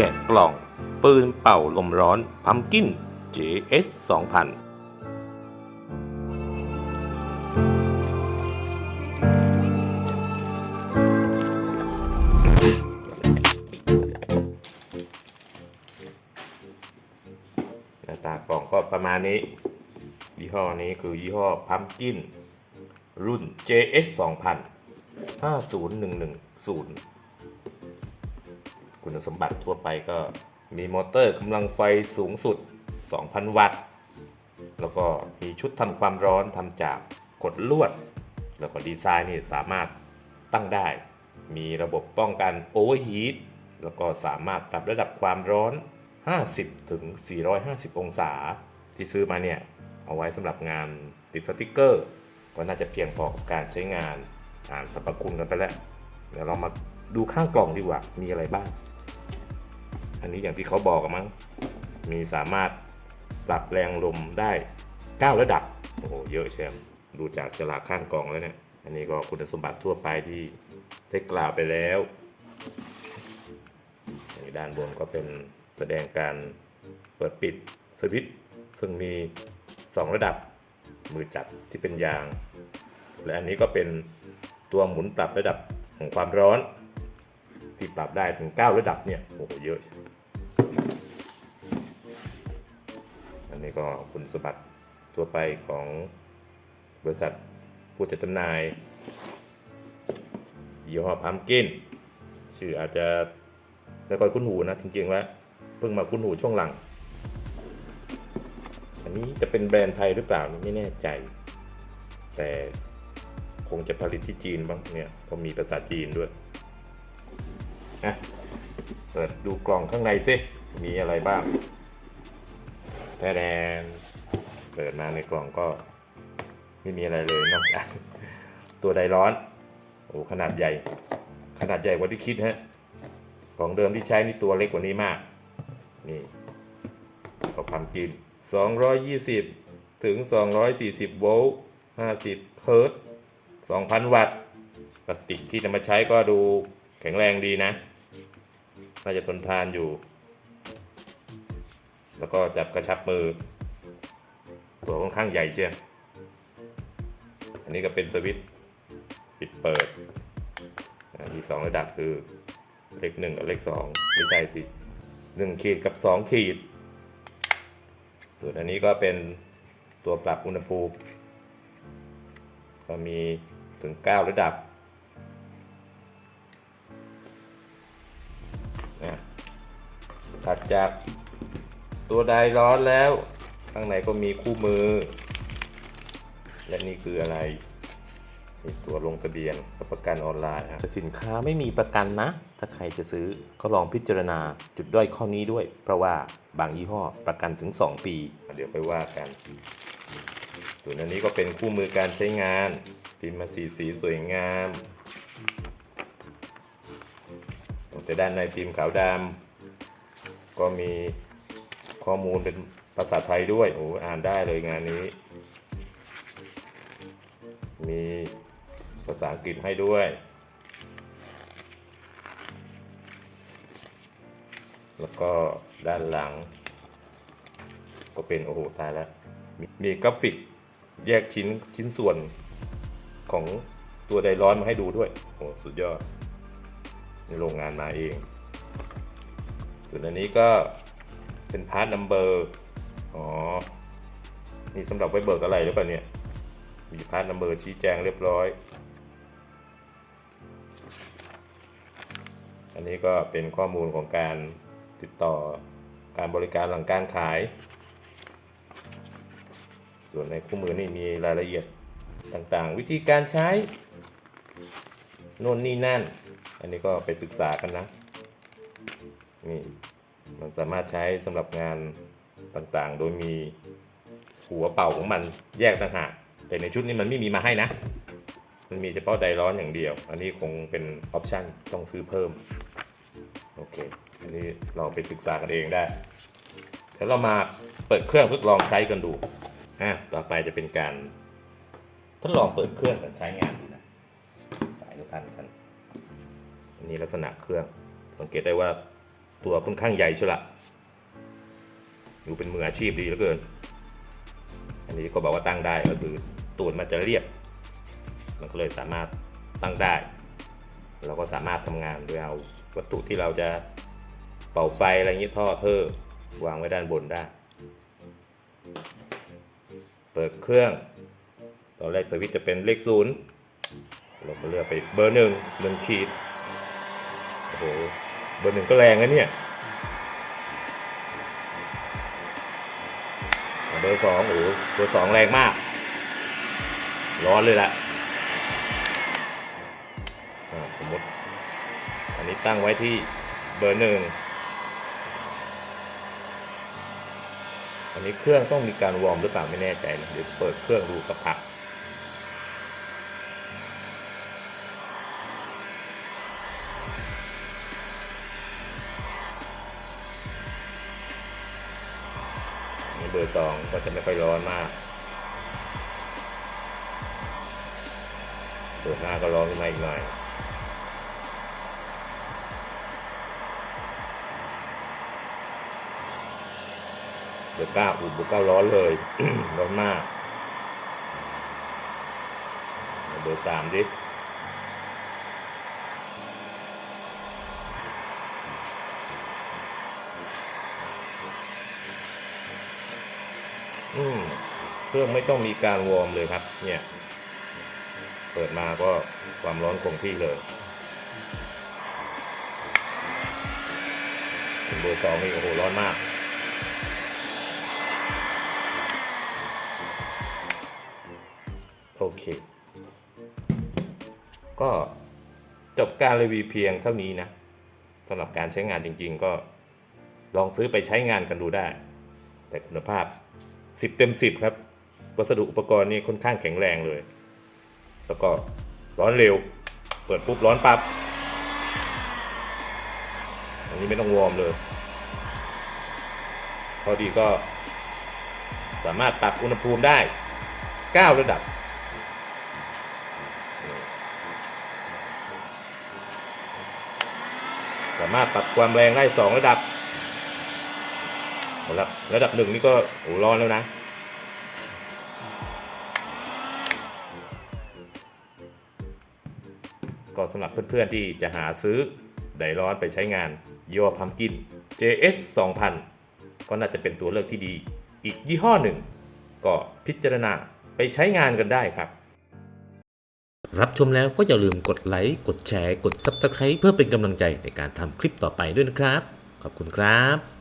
แกะกล่อง ปืนเป่าลมร้อนพัมกิน JS 2000หน้าตากล่องก็ประมาณนี้ ยี่ห้อนี้คือยี่ห้อพัมกิน รุ่น JS 2000 50110 คุณสมบัติทั่วไปก็มีมอเตอร์กำลังไฟสูงสุด 2,000 วัตต์ แล้วก็มีชุดทำความร้อนทำจากกดลวด แล้วก็ดีไซน์นี่สามารถตั้งได้ มีระบบป้องกันโอเวอร์ฮีทแล้วก็สามารถปรับระดับความร้อน 50 ถึง 450 องศา ที่ซื้อมาเนี่ย เอาไว้สำหรับงานติดสติกเกอร์ ก็น่าจะเพียงพอกับการใช้งาน อ่านสรรพคุณกันไปแล้ว เดี๋ยวเรามาดูข้างกล่องดีกว่า มีอะไรบ้าง นนี้อย่างที่เขาบอกกันมั้ง มีสามารถปรับแรงลมได้ 9 ระดับ โอ้โห เยอะเชียวดูจากฉลากข้างกล่องแล้วเนี่ย อันนี้ก็คุณสมบัติทั่วไปที่ได้กล่าวไปแล้วนด้านบนก็เป็นแสดงการเปิดปิดสวิตช์ซึ่งมี 2 ระดับมือจับที่เป็นยาง และอันนี้ก็เป็นตัวหมุนปรับระดับของความร้อน ที่ปรับได้ถึง 9 ระดับเนี่ยโอ้โหเยอะ อันนี้ก็คุณสมบัติทั่วไปของบริษัทผู้จัดจำหน่ายยี่ห้อพัมกินชื่ออาจจะไม่ค่อยคุ้นหูนะจริงๆแล้วเพิ่งมาคุ้นหูช่วงหลัง อันนี้จะเป็นแบรนด์ไทยหรือเปล่าไม่แน่ใจ แต่คงจะผลิตที่จีนบ้างเนี่ยเพราะมีภาษาจีนด้วยะเปิดดูกล่องข้างในสิมีอะไรบ้างแทแดนเปิดมาในกล่องก็ไม่มีอะไรเลยนอกจากตัวไดร้อน โอ้ขนาดใหญ่ ขนาดใหญ่กว่าที่คิดฮะของเดิมที่ใช้นี่ตัวเล็กกว่านี้มาก นี่ก็พัมกิน 220 ถึง 240 โวลต์ 50 เฮิร์ตซ์2,000 วัตต์ พลาสติกที่จะมาใช้ก็ดูแข็งแรงดีนะ น่าจะทนทานอยู่ แล้วก็จับกระชับมือ ตัวค่อนข้างใหญ่เชียวอันนี้ก็เป็นสวิตช์ปิดเปิดอ่ามีสองระดับคือเลขหนึ่งกับเลขสองไม่ใช่สิหนึ่งขีดกับสองขีด ส่วนอันนี้ก็เป็นตัวปรับอุณหภูมิ ก็มีถึง 9 ระดับ นะถัดจากตัวไดร้อนแล้ว ข้างในก็มีคู่มือ และนี่คืออะไรมีตัวลงทะเบียนรับประกันออนไลน์ครับแต่สินค้าไม่มีประกันนะ ถ้าใครจะซื้อก็ลองพิจารณาจุดด้อยข้อนี้ด้วย เพราะว่าบางยี่ห้อประกันถึง 2 ปี เดี๋ยวไปว่ากัน ส่วนอันนี้ก็เป็นคู่มือการใช้งานพิมพ์มาสีสีสวยงาม แต่ด้านในพิมพ์ขาวดำก็มีข้อมูลเป็นภาษาไทยด้วยโอ้อ่านได้เลยงานนี้ มีภาษาอังกฤษให้ด้วย แล้วก็ด้านหลัง ก็เป็นโอ้โหตายแล้วมีมีกราฟิกแยกชิ้นชิ้นส่วนของตัวไดร้อนมาให้ดูด้วย โอ้สุดยอด ในโรงงานมาเอง ส่วนอันนี้ก็เป็นพาร์ทนัมเบอร์อ๋อ นี่สำหรับไว้เบิกอะไรหรือเปล่าเนี่ย มีพาร์ทนัมเบอร์ชี้แจงเรียบร้อย อันนี้ก็เป็นข้อมูลของการติดต่อการบริการหลังการขาย ส่วนในคู่มือนี่มีรายละเอียดต่างๆ วิธีการใช้ โน่นนี่นั่น อันนี้ก็ไปศึกษากันนะ นี่มันสามารถใช้สำหรับงานต่างๆ โดยมีหัวเป่าของมันแยกต่างหาก แต่ในชุดนี้มันไม่มีมาให้นะ มันมีเฉพาะไดร้อนอย่างเดียว อันนี้คงเป็นออปชั่นต้องซื้อเพิ่ม โอเค อันนี้ลองไปศึกษากันเองได้เดี๋ยวเรามาเปิดเครื่องทดลองใช้กันดูอะต่อไปจะเป็นการทดลองเปิดเครื่องกันใช้งานดูนะ สายก็พันกัน อันนี้ลักษณะเครื่องสังเกตได้ว่าตัวค่อนข้างใหญ่ใช่ละดูเป็นมืออาชีพดีเหลือเกิน อันนี้ก็บอกว่าตั้งได้ก็คือตูดมันจะเรียบ มันก็เลยสามารถตั้งได้ เราก็สามารถทำงานโดยเอาวัตถุที่เราจะเป่าไฟอะไรอย่างนี้ท่อเทอร์วางไว้ด้านบนได้ เปิดเครื่องตอนแรกสวิตช์จะเป็นเลขศูนย์เราก็เลือกไปเบอร์หนึ่งหนึ่งขีด โอ้โหเบอร์หนึ่งก็แรงนะเนี่ยเบอร์สองโอ้โหเบอร์สองแรงมาก ร้อนเลยแหละอ่าสมมติ อันนี้ตั้งไว้ที่เบอร์หนึ่งอันนี้เครื่องต้องมีการวอร์มหรือเปล่าไม่แน่ใจนะเดี๋ยวเปิดเครื่องดูสักพัก เบอร์สองก็จะไม่ค่อยร้อนมากเปิดหน้าก็ร้อนขึ้นมาอีกหน่อยเบอร์เก้าอุยเบอร์เก้าร้อนเลย ร้อนมาก เบอร์สามดิ อืมเครื่องไม่ต้องมีการวอร์มเลยครับ เนี่ย เปิดมาก็ความร้อนคงที่เลยเบอร์สองนี่โอ้โหร้อนมาก โอเค ก็จบการรีวิวเพียงเท่านี้นะสำหรับการใช้งานจริง ๆ ก็ลองซื้อไปใช้งานกันดูได้ แต่คุณภาพ 10 เต็ม 10 ครับ วัสดุอุปกรณ์นี่ค่อนข้างแข็งแรงเลย แล้วก็ร้อนเร็ว เปิดปุ๊บร้อนปับ๊บอันนี้ไม่ต้องวอร์มเลยข้อดีก็สามารถปรับอุณหภูมิได้ 9 ระดับ สามารถปรับความแรงได้ 2 ระดับ ระดับระดับหนึ่งนี่ก็โอ้ร้อนแล้วนะ ก็สำหรับเพื่อนๆที่จะหาซื้อไดร้อนไปใช้งานย่อพัมกิน JS 2000 ก็น่าจะเป็นตัวเลือกที่ดี อีกยี่ห้อหนึ่ง ก็พิจารณาไปใช้งานกันได้ครับ รับชมแล้วก็อย่าลืมกดไลค์ กดแชร์ กด Subscribe เพื่อเป็นกำลังใจในการทำคลิปต่อไปด้วยนะครับ ขอบคุณครับ